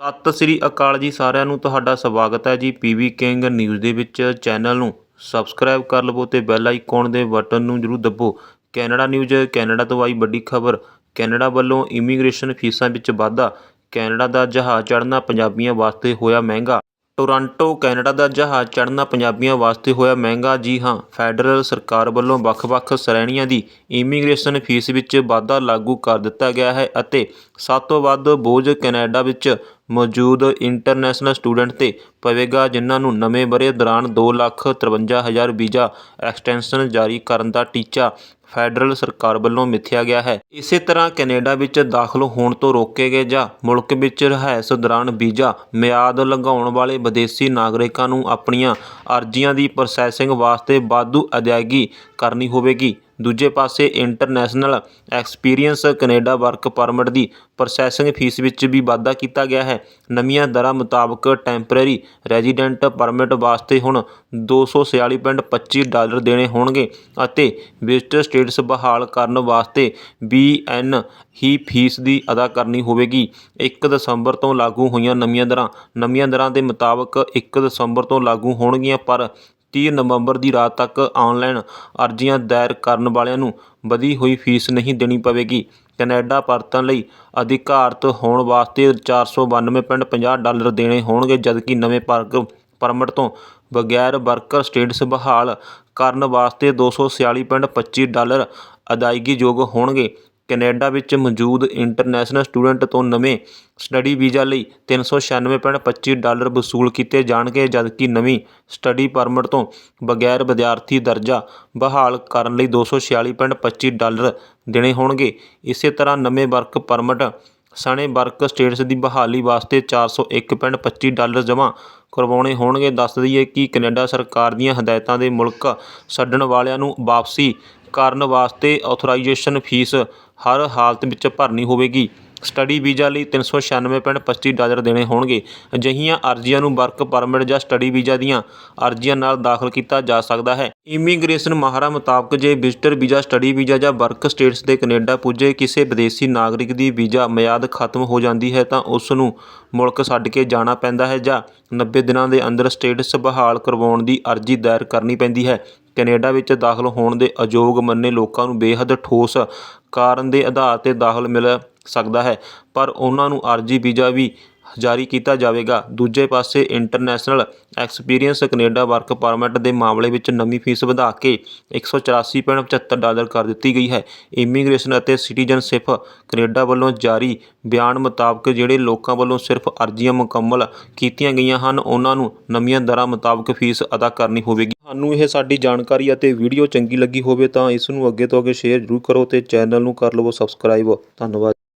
ਸਤਿ ਸ੍ਰੀ ਅਕਾਲ ਜੀ ਸਾਰਿਆਂ ਨੂੰ, ਤੁਹਾਡਾ ਸਵਾਗਤ ਹੈ ਜੀ ਪੀਵੀ ਕਿੰਗ ਨਿਊਜ਼ ਦੇ ਵਿੱਚ ਚੈਨਲ ਨੂੰ। ਸਬਸਕ੍ਰਾਈਬ ਕਰ ਲਵੋ ਤੇ ਬੈਲ ਆਈਕਨ ਦੇ ਬਟਨ ਨੂੰ ਜਰੂਰ ਦੱਬੋ। ਕੈਨੇਡਾ ਨਿਊਜ਼, ਕੈਨੇਡਾ ਤੋਂ ਆਈ ਵੱਡੀ ਖਬਰ। ਕੈਨੇਡਾ ਵੱਲੋਂ ਇਮੀਗ੍ਰੇਸ਼ਨ ਫੀਸਾਂ ਵਿੱਚ ਵਾਧਾ। ਕੈਨੇਡਾ ਦਾ ਜਹਾਜ਼ ਚੜ੍ਹਨਾ ਪੰਜਾਬੀਆਂ ਵਾਸਤੇ ਹੋਇਆ ਮਹਿੰਗਾ। ਟੋਰਾਂਟੋ, ਕੈਨੇਡਾ ਦਾ ਜਹਾਜ਼ ਚੜ੍ਹਨਾ ਪੰਜਾਬੀਆਂ ਵਾਸਤੇ ਹੋਇਆ ਮਹਿੰਗਾ। ਜੀ ਹਾਂ, ਫੈਡਰਲ ਸਰਕਾਰ ਵੱਲੋਂ ਵੱਖ-ਵੱਖ ਸ਼੍ਰੇਣੀਆਂ ਦੀ ਇਮੀਗ੍ਰੇਸ਼ਨ ਫੀਸ ਵਿੱਚ ਵਾਧਾ ਲਾਗੂ ਕਰ ਦਿੱਤਾ ਗਿਆ ਹੈ ਅਤੇ ਸਭ ਤੋਂ ਵੱਧ ਬੋਝ ਕੈਨੇਡਾ ਵਿੱਚ ਮੌਜੂਦ ਇੰਟਰਨੈਸ਼ਨਲ ਸਟੂਡੈਂਟ ਤੇ ਪਵੇਗਾ, ਜਿਨ੍ਹਾਂ ਨੂੰ ਨਵੇਂ ਵਰ੍ਹੇ ਦੌਰਾਨ ਦੋ ਲੱਖ ਤਰਵੰਜਾ ਹਜ਼ਾਰ ਵੀਜ਼ਾ ਐਕਸਟੈਂਸ਼ਨ ਜਾਰੀ ਕਰਨ ਦਾ ਟੀਚਾ ਫੈਡਰਲ ਸਰਕਾਰ ਵੱਲੋਂ ਮਿੱਥਿਆ ਗਿਆ ਹੈ। ਇਸੇ ਤਰ੍ਹਾਂ ਕੈਨੇਡਾ ਵਿੱਚ ਦਾਖਲ ਹੋਣ ਤੋਂ ਰੋਕੇ ਗਏ ਜਾਂ ਮੁਲਕ ਵਿੱਚ ਰਿਹਾਇਸ਼ ਦੌਰਾਨ ਵੀਜ਼ਾ, ਮਿਆਦ ਲੰਘਾਉਣ ਵਾਲੇ ਵਿਦੇਸ਼ੀ ਨਾਗਰਿਕਾਂ ਨੂੰ ਆਪਣੀਆਂ ਅਰਜ਼ੀਆਂ ਦੀ ਪ੍ਰੋਸੈਸਿੰਗ ਵਾਸਤੇ ਵਾਧੂ ਅਦਾਇਗੀ ਕਰਨੀ ਹੋਵੇਗੀ। ਦੂਜੇ ਪਾਸੇ international experience Canada work permit ਦੀ ਪ੍ਰੋਸੈਸਿੰਗ ਫੀਸ ਵਿੱਚ ਵੀ ਵਾਧਾ ਕੀਤਾ ਗਿਆ ਹੈ। ਨਵੀਆਂ ਦਰਾਂ ਮੁਤਾਬਕ ਟੈਂਪਰੇਰੀ ਰੈਜ਼ੀਡੈਂਟ ਪਰਮਿਟ ਵਾਸਤੇ ਹੁਣ 246.25 ਡਾਲਰ ਦੇਣੇ ਹੋਣਗੇ ਅਤੇ ਵਿਜ਼ਟਰ ਸਟੇਟਸ ਬਹਾਲ ਕਰਨ ਵਾਸਤੇ ਬੀ.ਐਨ ਹੀ ਫੀਸ ਦੀ ਅਦਾ ਕਰਨੀ ਹੋਵੇਗੀ। ਇੱਕ ਦਸੰਬਰ ਤੋਂ ਲਾਗੂ ਹੋਈਆਂ ਨਵੀਆਂ ਦਰਾਂ ਨਵੀਆਂ ਦਰਾਂ ਦੇ ਮੁਤਾਬਕ ਇੱਕ ਦਸੰਬਰ ਤੋਂ ਲਾਗੂ ਹੋਣਗੀਆਂ, ਪਰ ਤੀਹ ਨਵੰਬਰ ਦੀ ਰਾਤ ਤੱਕ ਆਨਲਾਈਨ ਅਰਜ਼ੀਆਂ ਦਾਇਰ ਕਰਨ ਵਾਲਿਆਂ ਨੂੰ ਵਧੀ ਹੋਈ ਫੀਸ ਨਹੀਂ ਦੇਣੀ ਪਵੇਗੀ। ਕੈਨੇਡਾ ਪਰਤਣ ਲਈ ਅਧਿਕਾਰਤ ਹੋਣ ਵਾਸਤੇ 492.50 ਡਾਲਰ ਦੇਣੇ ਹੋਣਗੇ, ਜਦਕਿ ਨਵੇਂ ਵਰਕ ਪਰਮਿਟ ਤੋਂ ਬਗੈਰ ਵਰਕਰ ਸਟੇਟਸ ਬਹਾਲ ਕਰਨ ਵਾਸਤੇ 246.25 ਡਾਲਰ ਅਦਾਇਗੀਯੋਗ ਹੋਣਗੇ। ਕੈਨੇਡਾ ਵਿੱਚ ਮੌਜੂਦ ਇੰਟਰਨੈਸ਼ਨਲ ਸਟੂਡੈਂਟ ਤੋਂ ਨਵੇਂ ਸਟੱਡੀ ਵੀਜ਼ਾ ਲਈ 396.25 ਡਾਲਰ ਵਸੂਲ ਕੀਤੇ ਜਾਣਗੇ, ਜਦਕਿ ਨਵੀਂ ਸਟੱਡੀ ਪਰਮਿਟ ਤੋਂ ਬਗੈਰ ਵਿਦਿਆਰਥੀ ਦਰਜਾ ਬਹਾਲ ਕਰਨ ਲਈ 246.25 ਡਾਲਰ ਦੇਣੇ ਹੋਣਗੇ। ਇਸੇ ਤਰ੍ਹਾਂ ਨਵੇਂ ਵਰਕ ਪਰਮਿਟ ਸਣੇ ਵਰਕ ਸਟੇਟਸ ਦੀ ਬਹਾਲੀ ਵਾਸਤੇ 401.25 ਡਾਲਰ ਜਮ੍ਹਾਂ ਕਰਵਾਉਣੇ ਹੋਣਗੇ। ਦੱਸ ਦਈਏ ਕਿ ਕੈਨੇਡਾ ਸਰਕਾਰ ਦੀਆਂ ਹਦਾਇਤਾਂ ਦੇ ਮੁਲਕ ਛੱਡਣ ਵਾਲਿਆਂ ਨੂੰ ਵਾਪਸੀ ਕਰਨ ਵਾਸਤੇ ਆਥੋਰਾਈਜੇਸ਼ਨ ਫੀਸ ਹਰ ਹਾਲਤ ਵਿੱਚ ਭਰਨੀ ਹੋਵੇਗੀ। ਸਟੱਡੀ ਵੀਜ਼ਾ ਲਈ 396.25 ਡਾਲਰ ਦੇਣੇ ਹੋਣਗੇ। ਅਜਿਹੀਆਂ ਅਰਜ਼ੀਆਂ ਨੂੰ ਵਰਕ ਪਰਮਿਟ ਜਾਂ ਸਟੱਡੀ ਵੀਜ਼ਾ ਦੀਆਂ ਅਰਜ਼ੀਆਂ ਨਾਲ ਦਾਖਲ ਕੀਤਾ ਜਾ ਸਕਦਾ ਹੈ। ਇਮੀਗ੍ਰੇਸ਼ਨ ਮਾਹਰਾਂ ਮੁਤਾਬਕ ਜੇ ਵਿਜ਼ਟਰ ਵੀਜ਼ਾ ਸਟੱਡੀ ਵੀਜ਼ਾ ਜਾਂ ਵਰਕ ਸਟੇਟਸ ਦੇ ਕੈਨੇਡਾ ਪੁੱਜੇ ਕਿਸੇ ਵਿਦੇਸ਼ੀ ਨਾਗਰਿਕ ਦੀ ਵੀਜ਼ਾ ਮਿਆਦ ਖਤਮ ਹੋ ਜਾਂਦੀ ਹੈ ਤਾਂ ਉਸ ਨੂੰ ਮੁਲਕ ਛੱਡ ਕੇ ਜਾਣਾ ਪੈਂਦਾ ਹੈ ਜਾਂ 90 ਦਿਨਾਂ ਦੇ ਅੰਦਰ ਸਟੇਟਸ ਬਹਾਲ ਕਰਵਾਉਣ ਦੀ ਅਰਜ਼ੀ ਦਾਇਰ ਕਰਨੀ ਪੈਂਦੀ ਹੈ। ਕੈਨੇਡਾ ਵਿੱਚ ਦਾਖਲ ਹੋਣ ਦੇ ਅਯੋਗ ਮੰਨੇ ਲੋਕਾਂ ਨੂੰ ਬੇਹੱਦ ਠੋਸ ਕਾਰਨ ਦੇ ਆਧਾਰ ਤੇ ਦਾਖਲ ਮਿਲ ਸਕਦਾ ਹੈ, ਪਰ ਉਹਨਾਂ ਨੂੰ ਅਰਜ਼ੀ ਵੀਜ਼ਾ ਵੀ ਜਾਰੀ ਕੀਤਾ ਜਾਵੇਗਾ। ਦੂਜੇ ਪਾਸੇ international experience Canada work permit ਦੇ ਮਾਮਲੇ ਵਿੱਚ ਨਵੀਂ ਫੀਸ ਵਧਾ ਕੇ 184.75 ਡਾਲਰ ਕਰ ਦਿੱਤੀ ਗਈ ਹੈ। ਇਮੀਗ੍ਰੇਸ਼ਨ ਅਤੇ ਸਿਟੀਜ਼ਨਸ਼ਿਪ ਕੈਨੇਡਾ ਵੱਲੋਂ ਜਾਰੀ ਬਿਆਨ ਮੁਤਾਬਕ ਜਿਹੜੇ ਲੋਕਾਂ ਵੱਲੋਂ ਸਿਰਫ ਅਰਜ਼ੀਆਂ ਮੁਕੰਮਲ ਕੀਤੀਆਂ ਗਈਆਂ ਹਨ, ਉਹਨਾਂ ਨੂੰ ਨਵੀਆਂ ਦਰਾਂ ਮੁਤਾਬਕ ਫੀਸ ਅਦਾ ਕਰਨੀ ਹੋਵੇਗੀ। ਤੁਹਾਨੂੰ ਇਹ ਸਾਡੀ ਜਾਣਕਾਰੀ ਅਤੇ ਵੀਡੀਓ ਚੰਗੀ ਲੱਗੀ ਹੋਵੇ ਤਾਂ ਇਸ ਨੂੰ ਅੱਗੇ ਤੋਂ ਅੱਗੇ ਸ਼ੇਅਰ ਜ਼ਰੂਰ ਕਰੋ ਤੇ ਚੈਨਲ ਨੂੰ ਕਰ ਲਵੋ ਸਬਸਕ੍ਰਾਈਬ ਧੰਨਵਾਦ।